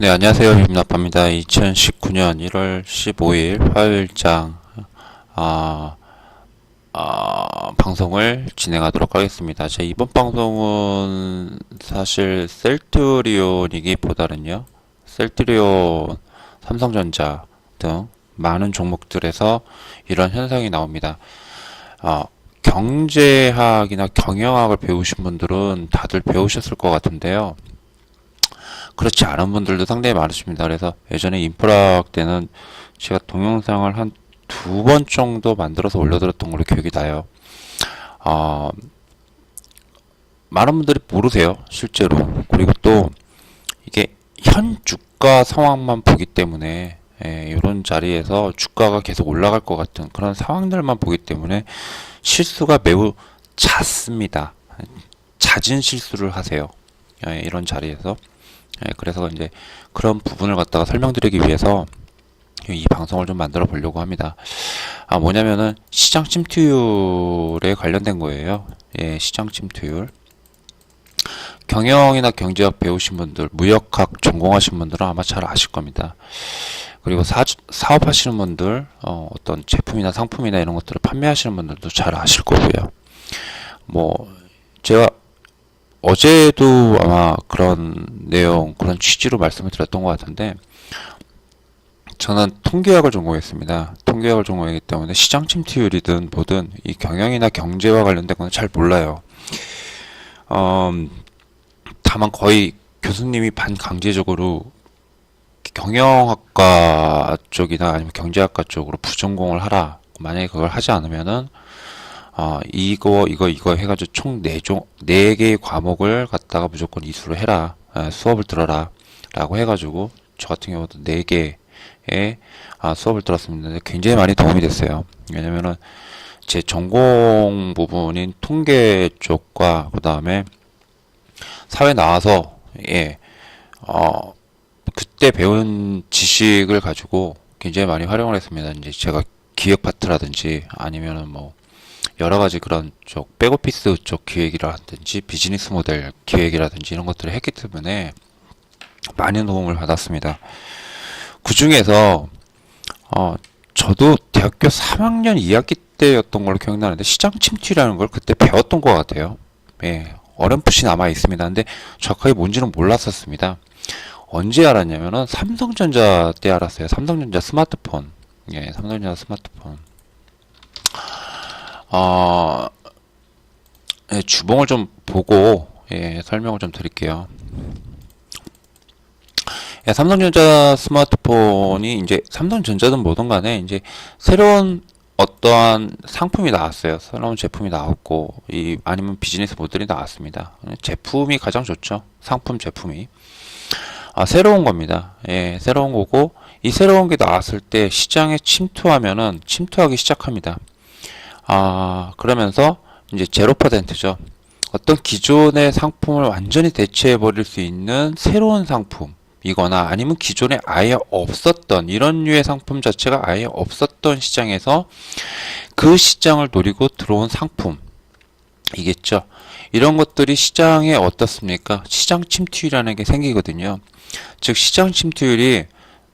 네, 안녕하세요. 김나빠입니다. 2019년 1월 15일 화요일장, 아, 아, 방송을 진행하도록 하겠습니다. 제 이번 방송은 사실 셀트리온이기보다는요, 셀트리온, 삼성전자 등 많은 종목들에서 이런 현상이 나옵니다. 어, 경제학이나 경영학을 배우신 분들은 다들 배우셨을 것 같은데요. 그렇지 않은 분들도 상당히 많으십니다. 그래서 예전에 인프라 때는 제가 동영상을 한 두 번 정도 만들어서 올려드렸던 걸로 기억이 나요. 어, 많은 분들이 모르세요. 실제로. 그리고 또 이게 현 주가 상황만 보기 때문에 예, 이런 자리에서 주가가 계속 올라갈 것 같은 그런 상황들만 보기 때문에 실수가 매우 잦습니다. 잦은 실수를 하세요. 예, 이런 자리에서. 예, 그래서 이제 그런 부분을 갖다가 설명드리기 위해서 이 방송을 좀 만들어 보려고 합니다. 아, 뭐냐면은 시장 침투율에 관련된 거예요. 예, 시장 침투율. 경영이나 경제학 배우신 분들, 무역학 전공하신 분들은 아마 잘 아실 겁니다. 그리고 사, 사업하시는 분들, 어, 어떤 제품이나 상품이나 이런 것들을 판매하시는 분들도 잘 아실 거고요. 뭐, 제가 어제도 아마 그런 내용, 그런 취지로 말씀을 드렸던 것 같은데, 저는 통계학을 전공했습니다. 통계학을 전공했기 때문에 시장 침투율이든 뭐든 이 경영이나 경제와 관련된 건 잘 몰라요. 음, 다만 거의 교수님이 반강제적으로 경영학과 쪽이나 아니면 경제학과 쪽으로 부전공을 하라. 만약에 그걸 하지 않으면은 어, 이거 이거 이거 해가지고 총 네종 네 개의 과목을 갖다가 무조건 이수를 해라. 에, 수업을 들어라. 라고 해가지고 저 같은 경우도 네 개의 아, 수업을 들었습니다. 굉장히 많이 도움이 됐어요. 왜냐면은 제 전공 부분인 통계 쪽과 그 다음에 사회 나와서 예, 어, 그때 배운 지식을 가지고 굉장히 많이 활용을 했습니다. 이제 제가 기획 파트라든지 아니면은 뭐 여러 가지 그런 쪽 백오피스 쪽 기획이라든지 비즈니스 모델 기획이라든지 이런 것들을 했기 때문에 많은 도움을 받았습니다. 그 중에서 어 저도 대학교 3학년 2학기 때였던 걸로 기억나는데 시장 침투라는 걸 그때 배웠던 것 같아요. 예, 어렴풋이 남아 있습니다. 근데 정확하게 뭔지는 몰랐었습니다. 언제 알았냐면은 삼성전자 때 알았어요. 삼성전자 스마트폰. 예, 삼성전자 스마트폰. 어, 예, 주봉을 좀 보고 예, 설명을 좀 드릴게요. 예, 삼성전자 스마트폰이 이제 삼성전자든 뭐든 간에 이제 새로운 어떠한 상품이 나왔어요. 새로운 제품이 나왔고, 이, 아니면 비즈니스 모델이 나왔습니다. 제품이 가장 좋죠. 상품 제품이. 아, 새로운 겁니다. 예, 새로운 거고, 이 새로운 게 나왔을 때 시장에 침투하면은 침투하기 시작합니다. 아, 그러면서 이제 0%죠. 어떤 기존의 상품을 완전히 대체해 버릴 수 있는 새로운 상품. 이거나 아니면 기존에 아예 없었던 이런 류의 상품 자체가 아예 없었던 시장에서 그 시장을 노리고 들어온 상품이겠죠. 이런 것들이 시장에 어떻습니까? 시장 침투율이라는 게 생기거든요. 즉 시장 침투율이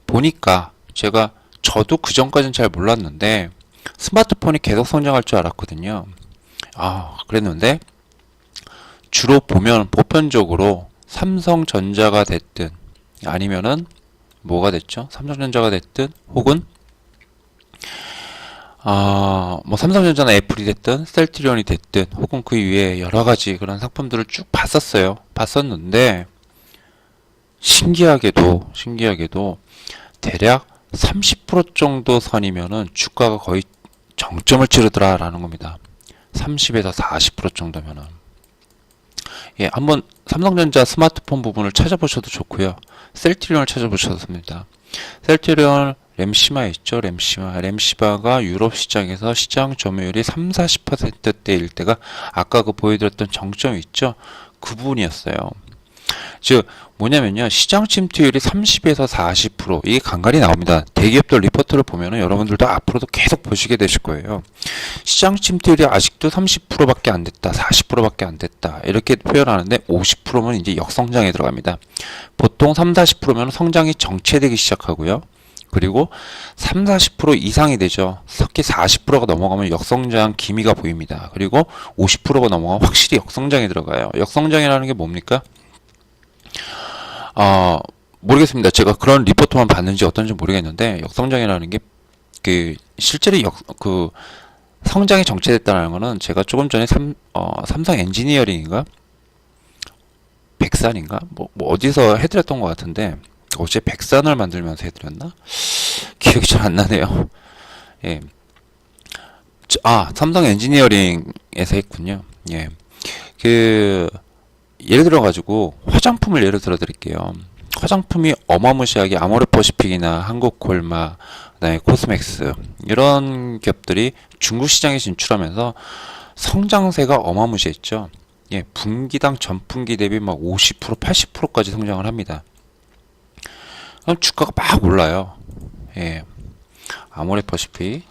보니까 제가 저도 그 전까지는 잘 몰랐는데 스마트폰이 계속 성장할 줄 알았거든요. 아, 그랬는데 주로 보면 보편적으로 삼성전자가 됐든 아니면은 뭐가 됐죠? 삼성전자가 됐든 혹은 아, 뭐 삼성전자나 애플이 됐든 셀트리온이 됐든 혹은 그 위에 여러 가지 그런 상품들을 쭉 봤었어요. 봤었는데 신기하게도 신기하게도 대략 30% 정도 선이면은 주가가 거의 정점을 치르더라 라는 겁니다. 30에서 40% 정도면은 예, 한번 삼성전자 스마트폰 부분을 찾아보셔도 좋고요. 셀트리온을 찾아보셔도 됩니다. 셀트리온 램시마 있죠? 램시마. 램시마가 유럽 시장에서 시장 점유율이 3, 40%대일 때가 아까 그 보여드렸던 정점 있죠? 그 부분이었어요. 즉 뭐냐면요 시장 침투율이 30에서 40% 이게 간간히 나옵니다 대기업들 리포트를 보면은 여러분들도 앞으로도 계속 보시게 되실 거예요 시장 침투율이 아직도 30%밖에 안 됐다 40%밖에 안 됐다 이렇게 표현하는데 50%면 이제 역성장에 들어갑니다 보통 3, 40%면 성장이 정체되기 시작하고요 그리고 3, 40% 이상이 되죠. 특히 40%가 넘어가면 역성장 기미가 보입니다. 그리고 50%가 넘어가면 확실히 역성장에 들어가요. 역성장이라는 게 뭡니까? 어, 모르겠습니다. 제가 그런 리포트만 봤는지 어떤지 모르겠는데 역성장이라는 게 그 실제로 역, 그 성장이 정체됐다는 거는 제가 조금 전에 삼, 어, 삼성 엔지니어링인가 백산인가 뭐, 뭐 어디서 해드렸던 것 같은데 어제 백산을 만들면서 해드렸나 기억이 잘 안 나네요. 예. 저- 아 삼성 엔지니어링에서 했군요. 예. 그 예를 들어 가지고 화장품을 예를 들어 드릴게요. 화장품이 어마무시하게 아모레퍼시픽이나 한국콜마, 그다음에 코스맥스 이런 기업들이 중국 시장에 진출하면서 성장세가 어마무시했죠. 예, 분기당 전분기 대비 막 50%, 80%까지 성장을 합니다. 그럼 주가가 막 올라요. 예, 아모레퍼시픽,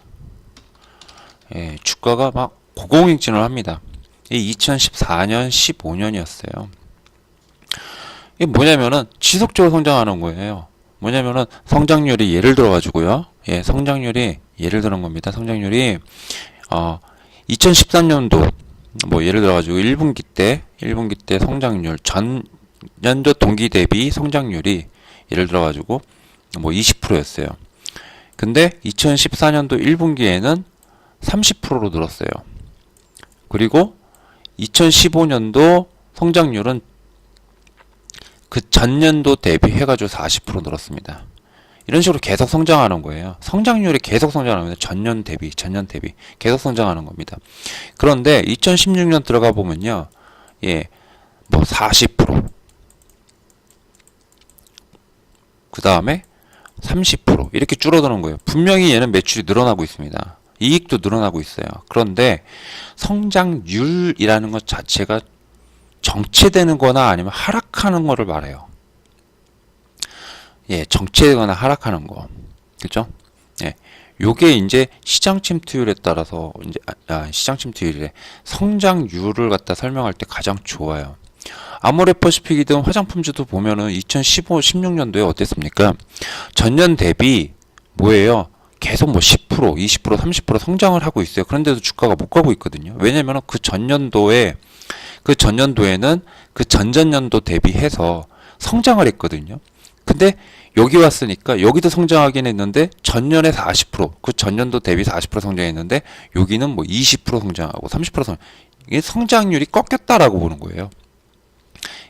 예, 주가가 막 고공행진을 합니다. 이 2014년, 15년이었어요. 이게 뭐냐면은 지속적으로 성장하는 거예요. 뭐냐면은 성장률이 예를 들어 가지고요. 예, 성장률이 예를 들은 겁니다. 성장률이 어 2013년도 뭐 예를 들어 가지고 1분기 때 1분기 때 성장률 전 연도 동기 대비 성장률이 예를 들어 가지고 뭐 20%였어요. 근데 2014년도 1분기에는 30%로 늘었어요. 그리고 2015년도 성장률은 그 전년도 대비해가지고 40% 늘었습니다. 이런 식으로 계속 성장하는 거예요. 성장률이 계속 성장합니다. 전년 대비, 전년 대비 계속 성장하는 겁니다. 그런데 2016년 들어가 보면요, 예, 뭐 40%, 그 다음에 30% 이렇게 줄어드는 거예요. 분명히 얘는 매출이 늘어나고 있습니다. 이익도 늘어나고 있어요. 그런데 성장률이라는 것 자체가 정체되는 거나 아니면 하락하는 거를 말해요. 예, 정체되거나 하락하는 거. 그죠? 예. 요게 이제 시장 침투율에 따라서 이제 아, 아, 시장 침투율이래. 성장률을 갖다 설명할 때 가장 좋아요. 아모레퍼시픽이든 화장품주도 보면은 2015, 16년도에 어땠습니까? 전년 대비 뭐예요? 계속 뭐 10%, 20%, 30% 성장을 하고 있어요. 그런데도 주가가 못 가고 있거든요. 왜냐면은 그 전년도에 그 전년도에는 그 전전년도 대비해서 성장을 했거든요. 근데 여기 왔으니까 여기도 성장하긴 했는데 전년에 40%그 전년도 대비 40% 성장했는데 여기는 뭐 20% 성장하고 30% 성, 이게 성장률이 꺾였다라고 보는 거예요.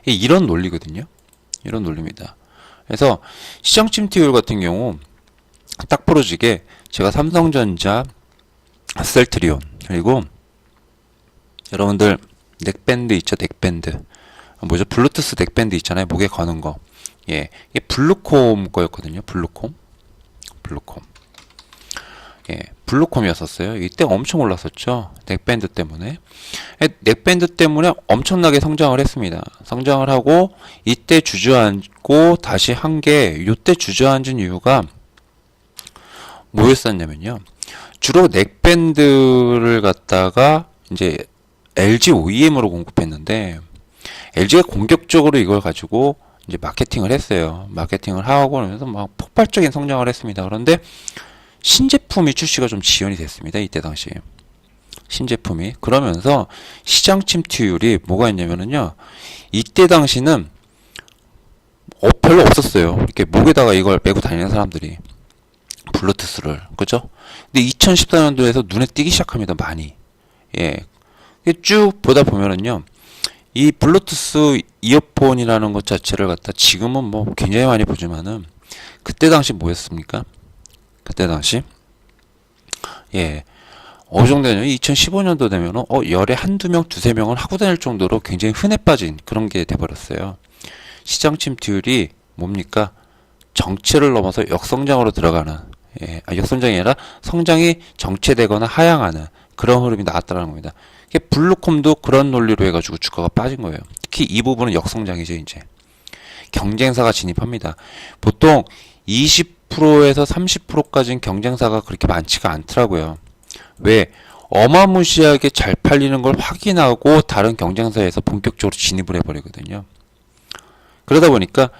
이런 논리거든요. 이런 논리입니다. 그래서 시장 침투율 같은 경우 딱 부러지게 제가 삼성전자, 셀트리온 그리고 여러분들 넥밴드 있죠, 넥밴드. 뭐죠? 블루투스 넥밴드 있잖아요. 목에 거는 거. 예. 이게 블루콤 거였거든요. 블루콤. 블루콤. 예. 블루콤이었었어요. 이때 엄청 올랐었죠. 넥밴드 때문에. 예, 넥밴드 때문에 엄청나게 성장을 했습니다. 성장을 하고 이때 주저앉고 다시 한 게 이때 주저앉은 이유가 뭐였었냐면요. 주로 넥밴드를 갖다가 이제 LG OEM으로 공급했는데 LG가 공격적으로 이걸 가지고 이제 마케팅을 했어요. 마케팅을 하고 그러면서 막 폭발적인 성장을 했습니다. 그런데 신제품이 출시가 좀 지연이 됐습니다. 이때 당시에. 신제품이. 그러면서 시장 침투율이 뭐가 있냐면은요. 이때 당시는 어, 별로 없었어요. 이렇게 목에다가 이걸 메고 다니는 사람들이. 블루투스를. 그죠? 근데 2014년도에서 눈에 띄기 시작합니다. 많이. 예. 쭉 보다 보면은요. 이 블루투스 이어폰이라는 것 자체를 갖다 지금은 뭐 굉장히 많이 보지만은 그때 당시 뭐였습니까? 그때 당시 예 어느 정도냐면 2015년도 되면은 어 열에 한두 명 두세 명은 하고 다닐 정도로 굉장히 흔해 빠진 그런 게 돼버렸어요. 시장 침투율이 뭡니까? 정체를 넘어서 역성장으로 들어가는 예, 아, 역성장이 아니라 성장이 정체되거나 하향하는 그런 흐름이 나왔다는 겁니다. 이게 블루콤도 그런 논리로 해가지고 주가가 빠진 거예요. 특히 이 부분은 역성장이죠, 이제. 경쟁사가 진입합니다. 보통 20%에서 30%까지는 경쟁사가 그렇게 많지가 않더라고요. 왜? 어마무시하게 잘 팔리는 걸 확인하고 다른 경쟁사에서 본격적으로 진입을 해버리거든요. 그러다 보니까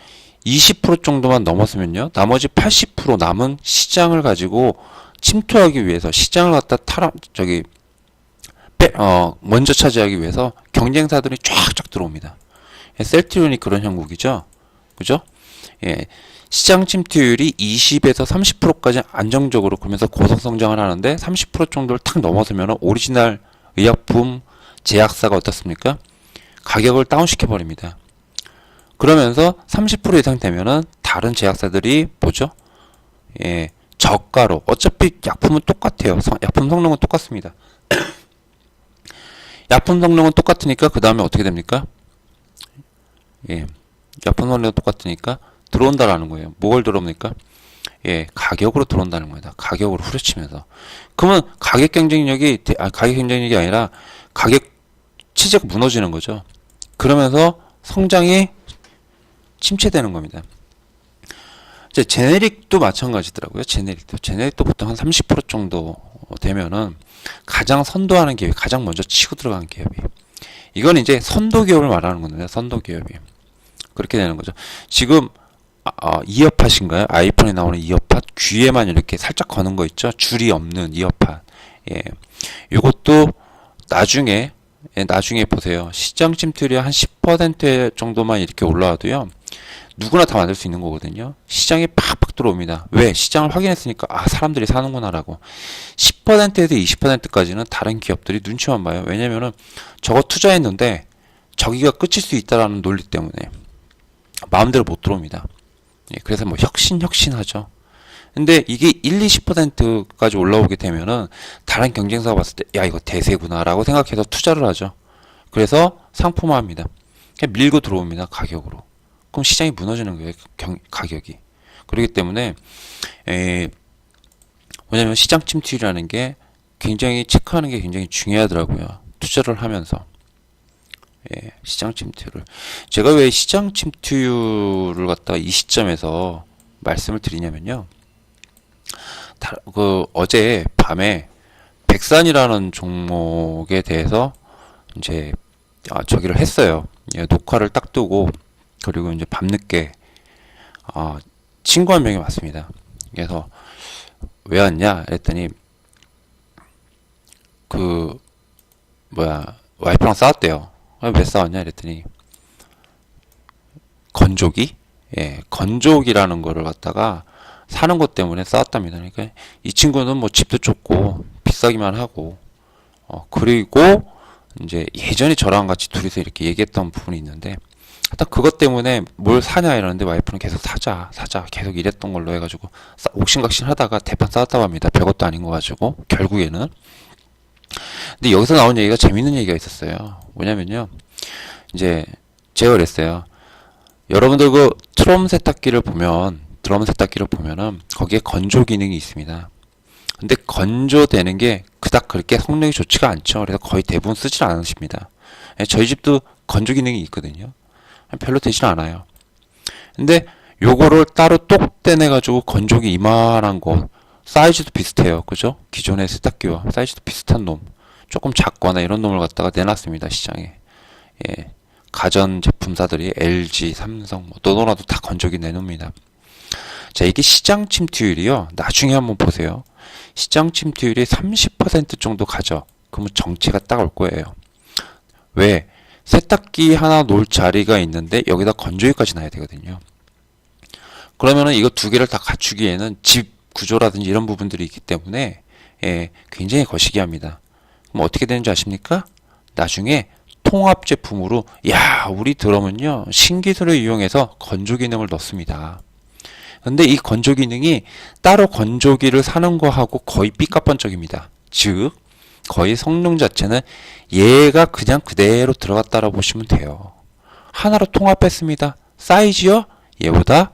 20% 정도만 넘었으면요. 나머지 80% 남은 시장을 가지고 침투하기 위해서 시장을 갖다 탈환, 저기, 빼, 어, 먼저 차지하기 위해서 경쟁사들이 쫙쫙 들어옵니다. 예, 셀트리온이 그런 형국이죠. 그죠? 예. 시장 침투율이 20에서 30%까지 안정적으로 그러면서 고속 성장을 하는데 30% 정도를 탁 넘어서면 오리지널 의약품 제약사가 어떻습니까? 가격을 다운시켜 버립니다. 그러면서 30% 이상 되면은 다른 제약사들이 뭐죠? 예, 저가로 어차피 약품은 똑같아요. 성- 약품 성능은 똑같습니다. 약품 성능은 똑같으니까 그 다음에 어떻게 됩니까? 예, 약품 성능은 똑같으니까 들어온다라는 거예요. 뭘 들어옵니까? 예, 가격으로 들어온다는 겁니다. 가격으로 후려치면서. 그러면 가격 경쟁력이, 대- 아, 가격 경쟁력이 아니라 가격 체제가 무너지는 거죠. 그러면서 성장이 침체되는 겁니다. 이제 제네릭도 마찬가지더라고요. 제네릭도. 제네릭도 보통 한 30% 정도 되면은 가장 선도하는 기업이 가장 먼저 치고 들어가는 기업이. 이건 이제 선도 기업을 말하는 건데, 선도 기업이. 그렇게 되는 거죠. 지금 아, 아, 이어팟인가요? 아이폰에 나오는 이어팟 귀에만 이렇게 살짝 거는 거 있죠? 줄이 없는 이어팟. 예. 요것도 나중에 예, 나중에 보세요. 시장 침투율이 한 10% 정도만 이렇게 올라와도요. 누구나 다 만들 수 있는 거거든요. 시장에 팍팍 들어옵니다. 왜? 시장을 확인했으니까 아 사람들이 사는구나라고. 10%에서 20%까지는 다른 기업들이 눈치만 봐요. 왜냐면은 저거 투자했는데 저기가 끝일 수 있다라는 논리 때문에 마음대로 못 들어옵니다. 예, 그래서 뭐 혁신 혁신하죠. 근데 이게 1, 20%까지 올라오게 되면은 다른 경쟁사가 봤을 때 야 이거 대세구나라고 생각해서 투자를 하죠. 그래서 상품화합니다. 그냥 밀고 들어옵니다. 가격으로. 그럼 시장이 무너지는 거예요. 경, 가격이. 그렇기 때문에 에, 뭐냐면 시장 침투율이라는 게 굉장히 체크하는 게 굉장히 중요하더라고요. 투자를 하면서. 예, 시장 침투율을. 제가 왜 시장 침투율을 갖다가 이 시점에서 말씀을 드리냐면요. 다, 그 어제 밤에 백산이라는 종목에 대해서 이제 아, 저기를 했어요. 예, 녹화를 딱 두고 그리고 이제 밤늦게 아, 친구 한 명이 왔습니다. 그래서 왜 왔냐 했더니 그 뭐야 와이프랑 싸웠대요. 아, 왜 싸웠냐 이랬더니 건조기 예 건조기라는 거를 갖다가 사는 것 때문에 싸웠답니다. 그러니까 이 친구는 뭐 집도 좁고 비싸기만 하고 어 그리고 이제 예전에 저랑 같이 둘이서 이렇게 얘기했던 부분이 있는데 하여튼 그것 때문에 뭘 사냐 이러는데 와이프는 계속 사자 사자 계속 이랬던 걸로 해가지고 싸- 옥신각신 하다가 대판 싸웠다고 합니다. 별것도 아닌 거 가지고 결국에는 근데 여기서 나온 얘기가 재밌는 얘기가 있었어요. 뭐냐면요 이제 제가 그랬어요. 여러분들 그 트럼 세탁기를 보면 드럼 세탁기를 보면은 거기에 건조 기능이 있습니다. 근데 건조되는 게 그닥 그렇게 성능이 좋지가 않죠. 그래서 거의 대부분 쓰질 않으십니다. 예, 저희 집도 건조 기능이 있거든요. 별로 되질 않아요. 근데 요거를 따로 똑 떼내가지고 건조기 이만한 거 사이즈도 비슷해요. 그죠? 기존의 세탁기와 사이즈도 비슷한 놈. 조금 작거나 이런 놈을 갖다가 내놨습니다. 시장에. 예. 가전 제품사들이 LG, 삼성, 뭐 너도나도 다 건조기 내놓습니다. 자, 이게 시장 침투율이요. 나중에 한번 보세요. 시장 침투율이 30% 정도 가죠. 그러면 정체가 딱 올 거예요. 왜? 세탁기 하나 놓을 자리가 있는데 여기다 건조기까지 놔야 되거든요. 그러면은 이거 두 개를 다 갖추기에는 집 구조라든지 이런 부분들이 있기 때문에 예, 굉장히 거시기합니다. 그럼 어떻게 되는지 아십니까? 나중에 통합 제품으로 야, 우리 드럼은요. 신기술을 이용해서 건조 기능을 넣습니다. 근데 이 건조 기능이 따로 건조기를 사는 거하고 거의 삐까번쩍입니다. 즉 거의 성능 자체는 얘가 그냥 그대로 들어갔다라고 보시면 돼요. 하나로 통합했습니다. 사이즈요? 얘보다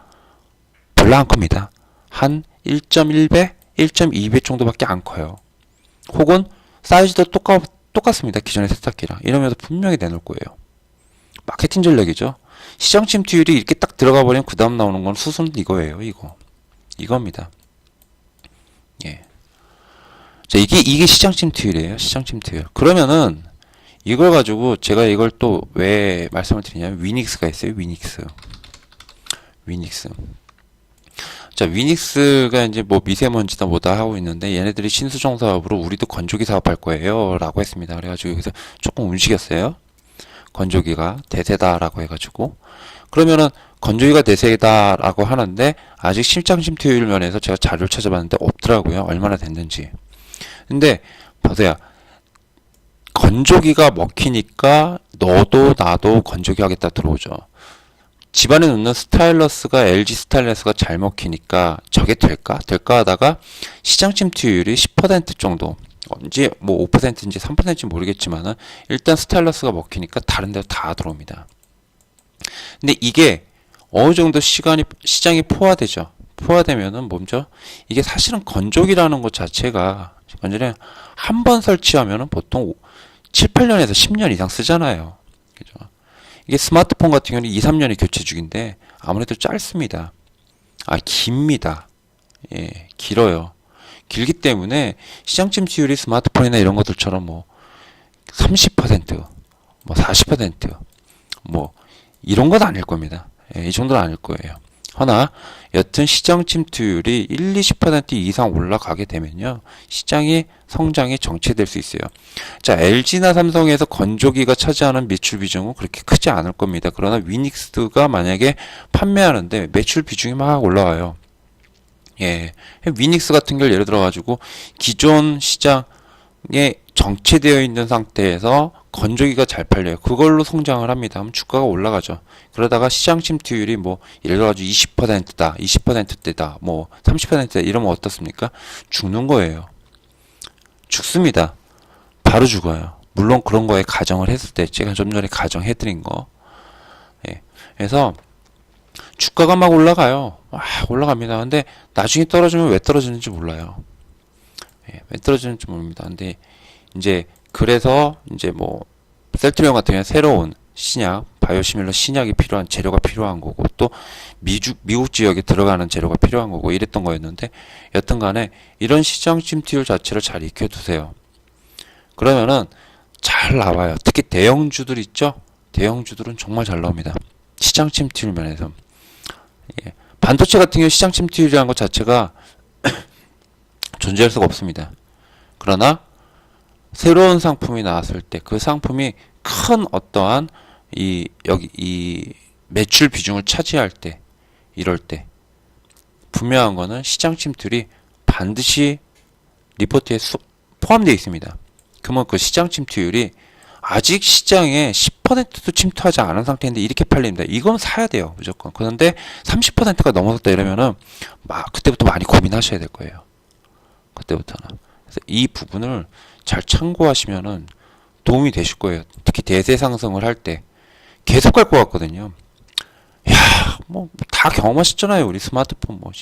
별로 안 큽니다. 한 1.1배, 1.2배 정도밖에 안 커요. 혹은 사이즈도 똑같, 똑같습니다. 기존의 세탁기랑. 이러면서 분명히 내놓을 거예요. 마케팅 전략이죠. 시장 침투율이 이렇게 딱 들어가 버리면 그 다음 나오는 건 수순 이거예요. 이거. 이겁니다. 예. 자, 이게, 이게 시장 침 투율이에요. 시장 침 투율. 그러면은, 이걸 가지고 제가 이걸 또 왜 말씀을 드리냐면, 위닉스가 있어요. 위닉스. 위닉스. 자, 위닉스가 이제 뭐 미세먼지다 뭐다 하고 있는데, 얘네들이 신수정 사업으로 우리도 건조기 사업할 거예요. 라고 했습니다. 그래가지고 여기서 조금 움직였어요. 건조기가 대세다라고 해가지고. 그러면은, 건조기가 대세다라고 하는데, 아직 실장 침투율 면에서 제가 자료를 찾아봤는데 없더라고요. 얼마나 됐는지. 근데 보세요. 건조기가 먹히니까 너도 나도 건조기 하겠다 들어오죠. 집안에 놓는 스타일러스가 LG 스타일러스가 잘 먹히니까 저게 될까? 될까 하다가 시장 침투율이 10% 정도. 언제 뭐 5%인지 3%인지 모르겠지만은 일단 스타일러스가 먹히니까 다른 데로 다 들어옵니다. 근데 이게 어느 정도 시간이 시장이 포화되죠. 포화되면은 뭐죠? 이게 사실은 건조기라는 것 자체가 건조기 한번 설치하면은 보통 7, 8년에서 10년 이상 쓰잖아요. 그죠? 이게 스마트폰 같은 경우는 2, 3년이 교체 중인데 아무래도 짧습니다. 아, 깁니다. 예, 길어요. 길기 때문에 시장 침투율이 스마트폰이나 이런 것들처럼 뭐 30%, 뭐 40%, 뭐 이런 건 아닐 겁니다. 예, 이 정도는 아닐 거예요. 허나 여튼 시장 침투율이 1, 20% 이상 올라가게 되면요. 시장의 성장이 정체될 수 있어요. 자, LG나 삼성에서 건조기가 차지하는 매출 비중은 그렇게 크지 않을 겁니다. 그러나 위닉스가 만약에 판매하는데 매출 비중이 막 올라와요. 예. 위닉스 같은 경우 예를 들어 가지고 기존 시장에 정체되어 있는 상태에서 건조기가 잘 팔려요. 그걸로 성장을 합니다. 그럼 주가가 올라가죠. 그러다가 시장 침투율이 뭐 예를 들어 가지고 20%다, 20%대다, 뭐 30%다 이러면 어떻습니까? 죽는 거예요. 죽습니다. 바로 죽어요. 물론 그런 거에 가정을 했을 때 제가 좀 전에 가정해 드린 거. 예. 그래서 주가가 막 올라가요. 막 올라갑니다. 근데 나중에 떨어지면 왜 떨어지는지 몰라요. 예, 왜 떨어지는지 모릅니다. 근데 이제 그래서 이제 뭐 셀트리온 같은 경우는 새로운 신약, 바이오시밀러 신약이 필요한 재료가 필요한 거고 또 미주, 미국 지역에 들어가는 재료가 필요한 거고 이랬던 거였는데 여튼 간에 이런 시장 침투율 자체를 잘 익혀두세요. 그러면은 잘 나와요. 특히 대형주들 있죠? 대형주들은 정말 잘 나옵니다. 시장 침투율 면에서. 예. 반도체 같은 경우 시장 침투율이라는 것 자체가 존재할 수가 없습니다. 그러나 새로운 상품이 나왔을 때 그 상품이 큰 어떠한 이 여기 이 매출 비중을 차지할 때 이럴 때 분명한 거는 시장 침투율이 반드시 리포트에 수, 포함되어 있습니다. 그러면 그 시장 침투율이 아직 시장에 10%도 침투하지 않은 상태인데 이렇게 팔립니다. 이건 사야 돼요, 무조건. 그런데 30%가 넘어섰다 이러면은 막 그때부터 많이 고민하셔야 될 거예요. 그때부터는. 이 부분을 잘 참고하시면은 도움이 되실 거예요. 특히 대세 상승을 할 때 계속 갈 것 같거든요. 야, 뭐 다 경험하셨잖아요. 우리 스마트폰 뭐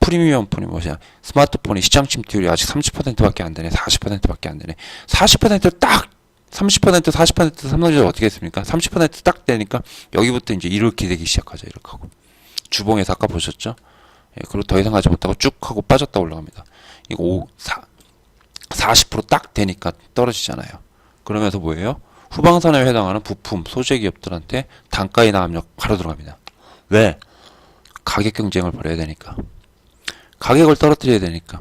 프리미엄 폰이 뭐냐 스마트폰이 시장 침투율이 아직 30%밖에 안 되네. 40%밖에 안 되네. 40%딱 30% 40% 삼성전자 어떻게 했습니까? 30%딱 되니까 여기부터 이제 이렇게 되기 시작하죠. 이렇게 하고 주봉에서 아까 보셨죠? 예, 그리고 더 이상 가지 못하고 쭉 하고 빠졌다 올라갑니다. 이거 5, 4, 40%딱 되니까 떨어지잖아요. 그러면서 뭐예요? 후방산에 해당하는 부품, 소재 기업들한테 단가 인하 압력 바로 들어갑니다. 왜? 가격 경쟁을 벌여야 되니까. 가격을 떨어뜨려야 되니까.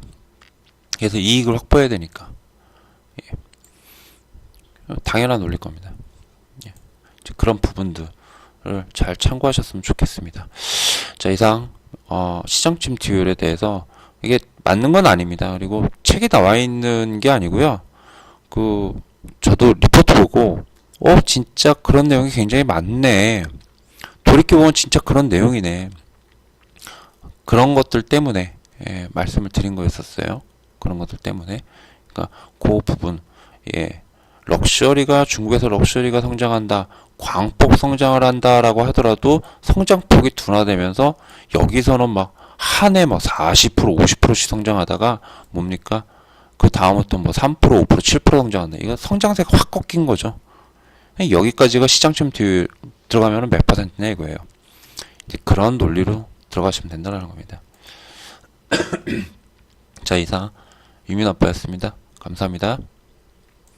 그래서 이익을 확보해야 되니까. 예. 당연한 논리일 겁니다. 예. 그런 부분들을 잘 참고하셨으면 좋겠습니다. 자, 이상 어, 시장 침투율에 대해서 이게 맞는 건 아닙니다. 그리고 책에 나와 있는 게 아니고요. 그 저도 리포트 보고 어 진짜 그런 내용이 굉장히 많네. 돌이켜 보면 진짜 그런 내용이네. 그런 것들 때문에 예, 말씀을 드린 거였었어요. 그런 것들 때문에 그러니까 그 부분 예 럭셔리가 중국에서 럭셔리가 성장한다. 광폭 성장을 한다라고 하더라도 성장폭이 둔화되면서 여기서는 막 한해막40% 50%씩 성장하다가 뭡니까? 그 다음부터 뭐 3% 5% 7% 성장한다. 이거 성장세가 확 꺾인 거죠. 여기까지가 시장 침투율 들어가면 몇 퍼센트냐 이거예요. 이제 그런 논리로 들어가시면 된다는 겁니다. 자, 이상 유민 아빠였습니다. 감사합니다.